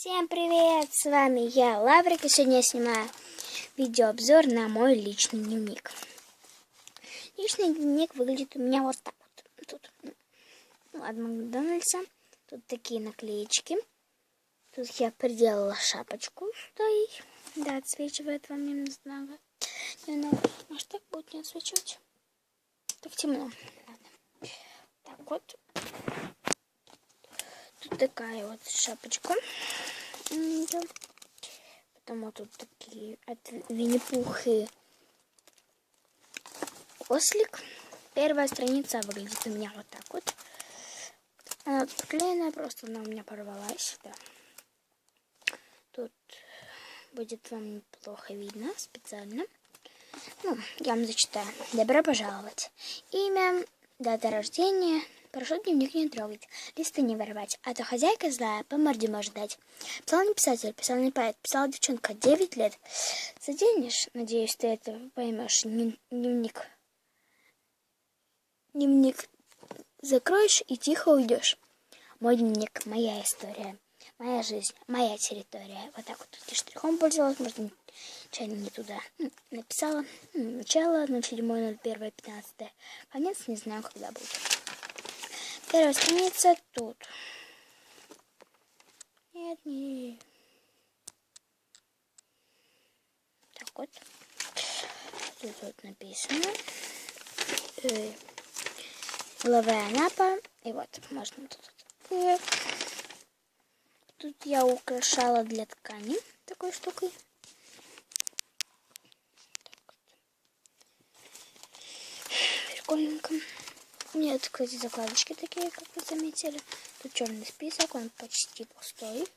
Всем привет! С вами я, Лаврик, и сегодня я снимаю видеообзор на мой личный дневник. Личный дневник выглядит у меня вот так вот. Тут ну, от Макдональдса. Тут такие наклеечки. Тут я приделала шапочку, и да, отсвечивает вам немного. Немного. Может так будет не отсвечивать? Так темно. Ладно. Так вот. Такая вот шапочка. Потом вот тут такие от Винни-Пух ослик. Первая страница выглядит у меня вот так вот. Она тут приклеенная, просто она у меня порвалась. Да. Тут будет вам плохо видно специально. Ну, я вам зачитаю. Добро пожаловать. Имя, дата рождения, Прошу дневник не трогать, листы не воровать, а то хозяйка злая, по морде может дать. Писал не писатель, писал не поэт, писала девчонка, девять лет. Заденешь, надеюсь, ты это поймешь, дневник. Дневник закроешь и тихо уйдешь. Мой дневник, моя история, моя жизнь, моя территория. Вот так вот тут штрихом пользовалась, может, нечаянно не туда. Написала начало 07.01.15. Конец не знаю, когда будет. Первая страница тут. Нет, не. Так вот. Тут вот написано. Э, Лавая Анапа. И вот, можно тут. Тут я украшала для ткани такой штукой. Прикольненько. Нет, кстати, закладочки такие, как вы заметили. Тут черный список, он почти пустой.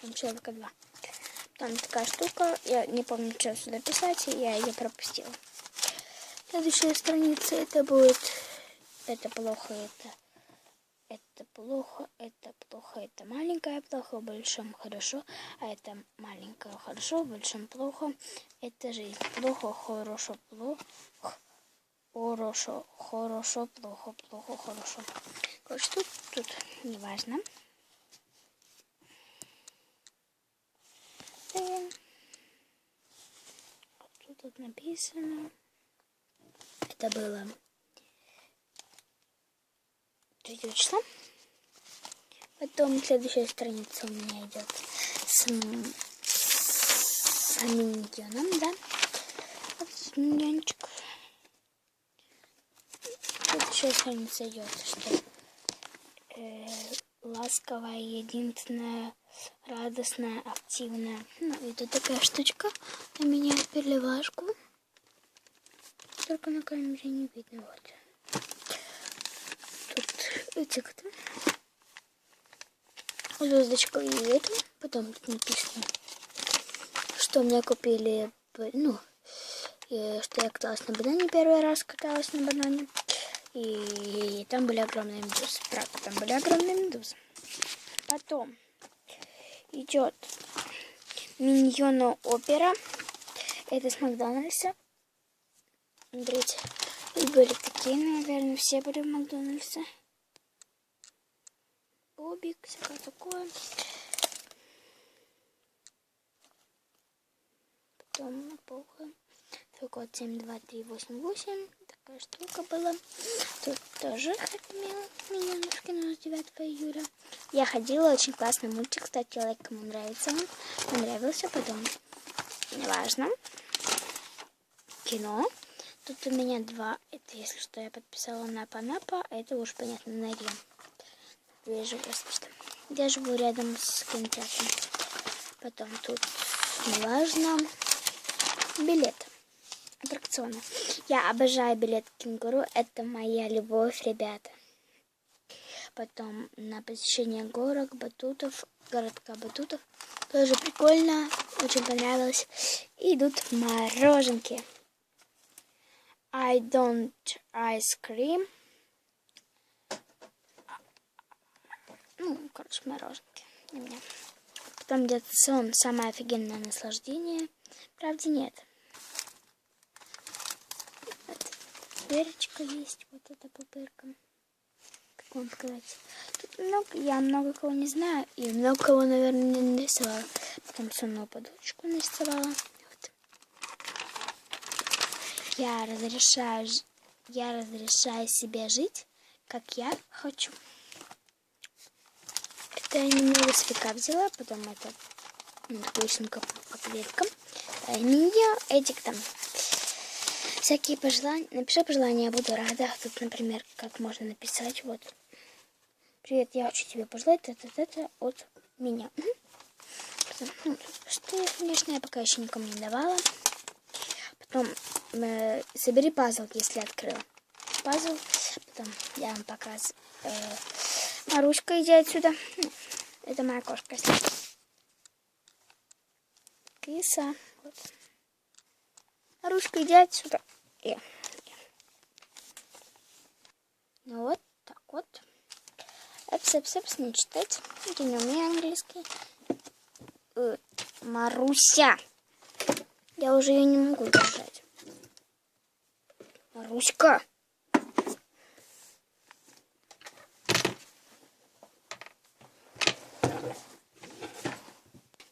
Там человека два. Там такая штука, я не помню, что сюда писать, я ее пропустила. Следующая страница, это будет... Это плохо, это... Это плохо, это плохо, это маленькое плохо, в большом хорошо, а это маленькое хорошо, в большом плохо. Это жизнь. Плохо, хорошо, плохо. Хорошо, хорошо, плохо, плохо, хорошо. Короче, тут, тут не важно. Тут, тут написано. Это было 3 числа. Потом следующая страница у меня идет с, с миньоном, да. Вот миньончик еще страница идет, что э, ласковая, единственная, радостная, активная. Ну, это такая штучка. У меня переливашку. Только на камере не видно. Вот. Тут эти кто? Звездочка и это. Потом тут написано, что мне купили, ну, что я каталась на банане первый раз, каталась на банане. И там были огромные медузы. Правда, там были огромные медузы. Потом идет Миньоно Опера. Это с Макдональдса. Смотрите, тут были такие, наверное, все были в Макдональдсе. Бобик, всякое такое. Потом эпоха. Только вот 7, 2, 3, 8, 8 такая штука была. Тут тоже Хэтмил Миньонушки на 9 июля. Я ходила, очень классный мультик, кстати, лайк, кому нравится. Понравился потом. Неважно. Кино. Тут у меня два. Это, если что, я подписала Напа-Напа. А это уж, понятно, на Рим. Я живу, что. Я живу рядом с кинотеатром. Потом тут, неважно, билет аттракциона. Я обожаю билет кенгуру. Это моя любовь, ребята. Потом на посещение горок, батутов, городка батутов. Тоже прикольно, очень понравилось. И идут мороженки. I don't ice cream. Ну, короче, мороженки. Потом идет сон, самое офигенное наслаждение. Правда, нет. Дырочка есть, вот эта пупырка. вам сказать. Тут много, я много кого не знаю, и много кого, наверное, не нарисовала. Потом сонную подушку нарисовала. Вот. Я разрешаю, я разрешаю себе жить, как я хочу. Это я немного слегка взяла, потом это ну, рисунка по клеткам. Э, Меню, этик там всякие пожелания. Напиши пожелания, я буду рада. Тут, например, как можно написать, вот. Привет, я хочу тебе пожелать это, это от меня. Ну, что я, конечно, я пока еще никому не давала. Потом э, собери пазл, если открыла. Пазл. Потом я вам показываю. Э, Маруська, иди отсюда. Это моя кошка. Киса. Вот. Маруська, иди отсюда. Э. Ну вот, так вот. Эпс, эпс, эпс, не читать. Не умею английский. Э, Маруся. Я уже ее не могу держать. Маруська.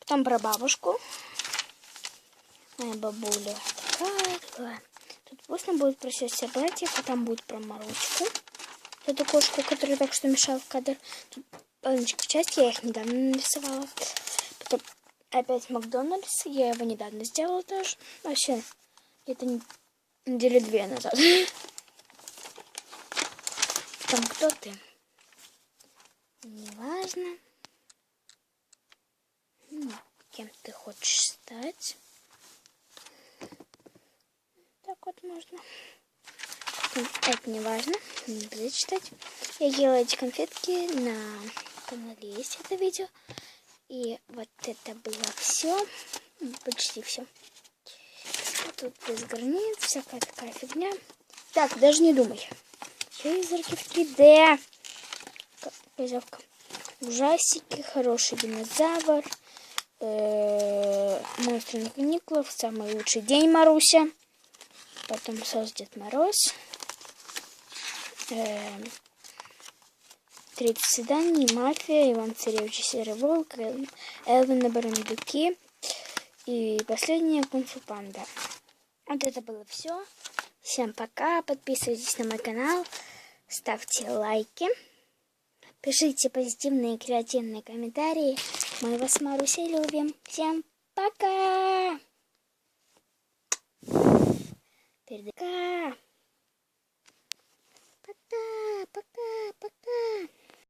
Потом про бабушку. Моя бабуля такая. Тут вкусно будет про сестер братьев, а там будет про Марусику. Эту кошку, которая так что мешала в кадр. Тут маленькая часть, я их недавно нарисовала. Потом опять Макдональдс, я его недавно сделала тоже. Вообще, не- недели две назад. Там кто ты? Неважно. Ну, кем ты хочешь стать? Так вот можно. Потом, Это не важно, не буду читать. Я ела эти конфетки на канале есть это видео. И вот это было все. Почти все. Тут без границ, всякая такая фигня. Так, даже не думай. Призраки в 3D. К- Козявка. Ужастики, хороший динозавр. э, Монстры на каникулах. Самый лучший день Маруся. Потом сос Дед Мороз. Эм, 30 свиданий, мафия, Иван Царевич и Серый Волк, Эл- Элвин на Барамдуки и последнее Кунг-фу Панда. Вот это было все. Всем пока. Подписывайтесь на мой канал. Ставьте лайки. Пишите позитивные и креативные комментарии. Мы вас с Марусей любим. Всем пока! Передай. Пока! Пока, пока.